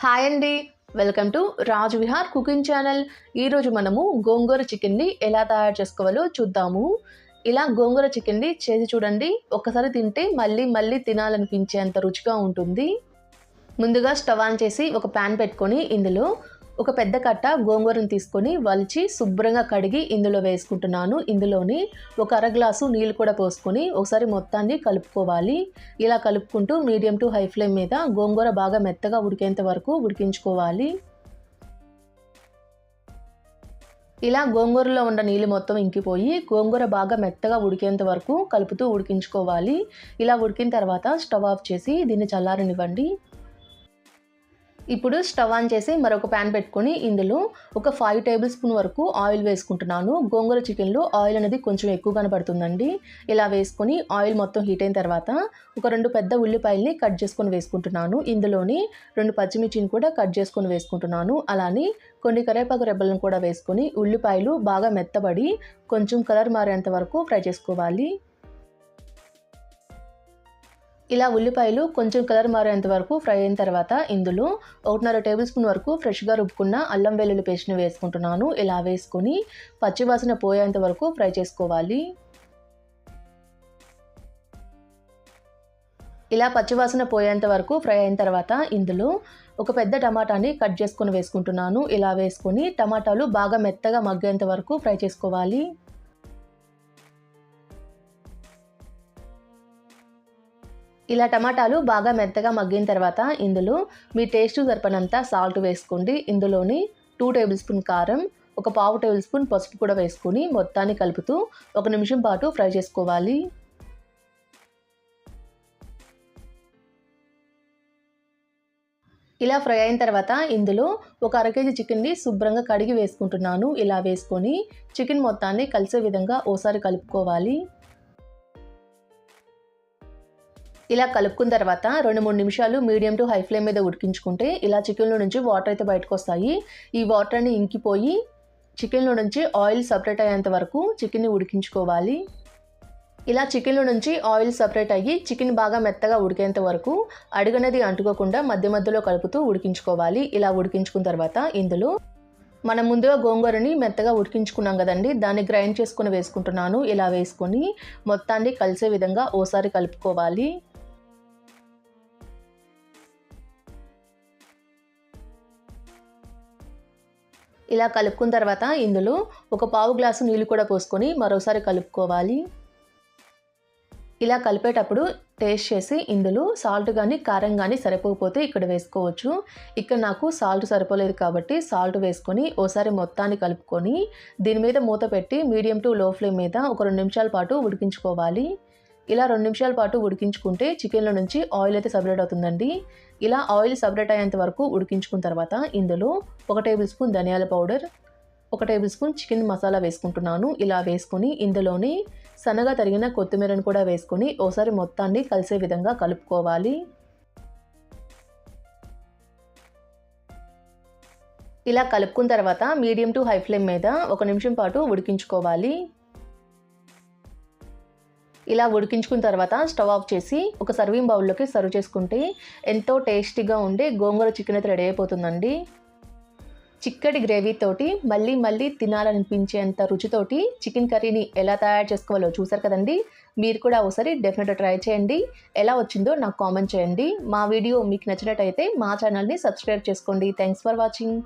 Hi అండి. Welcome to Raj Vihar cooking channel. ఈరోజు మనము గోంగూర చికెన్ని ఎలా తయారు చేసుకోవాలో చూద్దాము. ఇలా గోంగూర చికెన్ని చేసి చూడండి. ఒకసారి తింటే మళ్ళీ మళ్ళీ తినాలనిపించేంత రుచిగా ఉంటుంది. ముందుగా స్టవ్ ఆన్ చేసి ఒక ప్యాన్ పెట్టుకొని ఇందులో ఒక పెద్ద కట్ట గోంగూరను తీసుకొని వలిచి శుభ్రంగా కడిగి ఇందులో వేసుకుంటున్నాను. ఇందులోని ఒక అర గ్లాసు నీళ్ళు కూడా పోసుకొని ఒకసారి మొత్తాన్ని కలుపుకోవాలి. ఇలా కలుపుకుంటూ మీడియం టు హై ఫ్లేమ్ మీద గోంగూర బాగా మెత్తగా ఉడికేంత వరకు ఉడికించుకోవాలి. ఇలా గోంగూరలో ఉన్న నీళ్ళు మొత్తం ఇంకిపోయి గోంగూర బాగా మెత్తగా ఉడికేంత వరకు కలుపుతూ ఉడికించుకోవాలి. ఇలా ఉడికిన తర్వాత స్టవ్ ఆఫ్ చేసి దీన్ని చల్లారనివ్వండి. ఇప్పుడు స్టవ్ ఆన్ చేసి మరొక ప్యాన్ పెట్టుకొని ఇందులో ఒక ఫైవ్ టేబుల్ స్పూన్ వరకు ఆయిల్ వేసుకుంటున్నాను. గోంగూర చికెన్లో ఆయిల్ అనేది కొంచెం ఎక్కువ కనపడుతుందండి ఇలా వేసుకొని ఆయిల్ మొత్తం హీట్ అయిన తర్వాత ఒక రెండు పెద్ద ఉల్లిపాయల్ని కట్ చేసుకొని వేసుకుంటున్నాను. ఇందులోని రెండు పచ్చిమిర్చిని కూడా కట్ చేసుకొని వేసుకుంటున్నాను. అలానే కొన్ని కరివేపాకు రెబ్బలను కూడా వేసుకొని ఉల్లిపాయలు బాగా మెత్తబడి కొంచెం కలర్ మారేంత వరకు ఫ్రై చేసుకోవాలి. ఇలా ఉల్లిపాయలు కొంచెం కలర్ మారేంత వరకు ఫ్రై అయిన తర్వాత ఇందులో ఒకటిన్నర టేబుల్ స్పూన్ వరకు ఫ్రెష్గా రుబ్బుకున్న అల్లం వెల్లుల్లి పేస్ట్ని వేసుకుంటున్నాను. ఇలా వేసుకొని పచ్చివాసన పోయేంత వరకు ఫ్రై చేసుకోవాలి. ఇలా పచ్చివాసన పోయేంత వరకు ఫ్రై అయిన తర్వాత ఇందులో ఒక పెద్ద టమాటాని కట్ చేసుకొని వేసుకుంటున్నాను. ఇలా వేసుకొని టమాటాలు బాగా మెత్తగా మగ్గేంత వరకు ఫ్రై చేసుకోవాలి. ఇలా టమాటాలు బాగా మెత్తగా మగ్గిన తర్వాత ఇందులో మీ టేస్ట్ సరిపడినంత సాల్ట్ వేసుకోండి. ఇందులోని టూ టేబుల్ స్పూన్ కారం ఒక పావు టేబుల్ స్పూన్ పసుపు కూడా వేసుకొని మొత్తాన్ని కలుపుతూ ఒక నిమిషం పాటు ఫ్రై చేసుకోవాలి. ఇలా ఫ్రై అయిన తర్వాత ఇందులో ఒక అర కేజీ చికెన్ని శుభ్రంగా కడిగి వేసుకుంటున్నాను. ఇలా వేసుకొని చికెన్ మొత్తాన్ని కలిసే విధంగా ఓసారి కలుపుకోవాలి. ఇలా కలుపుకున్న తర్వాత రెండు మూడు నిమిషాలు మీడియం టు హై ఫ్లేమ్ మీద ఉడికించుకుంటే ఇలా చికెన్లో నుంచి వాటర్ అయితే బయటకు వస్తాయి. ఈ వాటర్ అన్ని ఇంకిపోయి చికెన్లో నుంచి ఆయిల్ సపరేట్ అయ్యేంత వరకు చికెన్ని ఉడికించుకోవాలి. ఇలా చికెన్లో నుంచి ఆయిల్ సపరేట్ అయ్యి చికెన్ బాగా మెత్తగా ఉడికేంత వరకు అడుగనేది అంటుకోకుండా మధ్య మధ్యలో కలుపుతూ ఉడికించుకోవాలి. ఇలా ఉడికించుకున్న తర్వాత ఇందులో మనం ముందుగా గోంగూరని మెత్తగా ఉడికించుకున్నాం కదండి దాన్ని గ్రైండ్ చేసుకుని వేసుకుంటున్నాను. ఇలా వేసుకొని మొత్తాన్ని కలిసే విధంగా ఓసారి కలుపుకోవాలి. ఇలా కలుపుకున్న తర్వాత ఇందులో ఒక పావు గ్లాసు నీళ్ళు కూడా పోసుకొని మరోసారి కలుపుకోవాలి. ఇలా కలిపేటప్పుడు టేస్ట్ చేసి ఇందులో సాల్ట్ కానీ కారం కానీ సరిపోకపోతే ఇక్కడ వేసుకోవచ్చు. ఇక్కడ నాకు సాల్ట్ సరిపోలేదు కాబట్టి సాల్ట్ వేసుకొని ఓసారి మొత్తాన్ని కలుపుకొని దీని మీద మూత పెట్టి మీడియం టు లో ఫ్లేమ్ మీద ఒక రెండు నిమిషాల పాటు ఉడికించుకోవాలి. ఇలా రెండు నిమిషాల పాటు ఉడికించుకుంటే చికెన్లో నుంచి ఆయిల్ అయితే సపరేట్ అవుతుందండి. ఇలా ఆయిల్ సపరేట్ అయ్యేంత వరకు ఉడికించుకున్న తర్వాత ఇందులో ఒక టేబుల్ స్పూన్ ధనియాల పౌడర్ ఒక టేబుల్ స్పూన్ చికెన్ మసాలా వేసుకుంటున్నాను. ఇలా వేసుకొని ఇందులోని సన్నగా తరిగిన కొత్తిమీరను కూడా వేసుకొని ఓసారి మొత్తాన్ని కలిసే విధంగా కలుపుకోవాలి. ఇలా కలుపుకున్న తర్వాత మీడియం టు హై ఫ్లేమ్ మీద ఒక నిమిషం పాటు ఉడికించుకోవాలి. ఇలా ఉడికించుకున్న తర్వాత స్టవ్ ఆఫ్ చేసి ఒక సర్వింగ్ బౌల్లోకి సర్వ్ చేసుకుంటే ఎంతో టేస్టీగా ఉండే గోంగూర చికెన్ అయితే రెడీ అయిపోతుందండి. చిక్కటి గ్రేవీతోటి మళ్ళీ మళ్ళీ తినాలనిపించేంత రుచితోటి చికెన్ కర్రీని ఎలా తయారు చేసుకోవాలో చూసారు కదండి? మీరు కూడా ఒకసారి డెఫినెట్గా ట్రై చేయండి. ఎలా వచ్చిందో నాకు కామెంట్ చేయండి. మా వీడియో మీకు నచ్చినట్టయితే మా ఛానల్ని సబ్స్క్రైబ్ చేసుకోండి. Thanks for watching.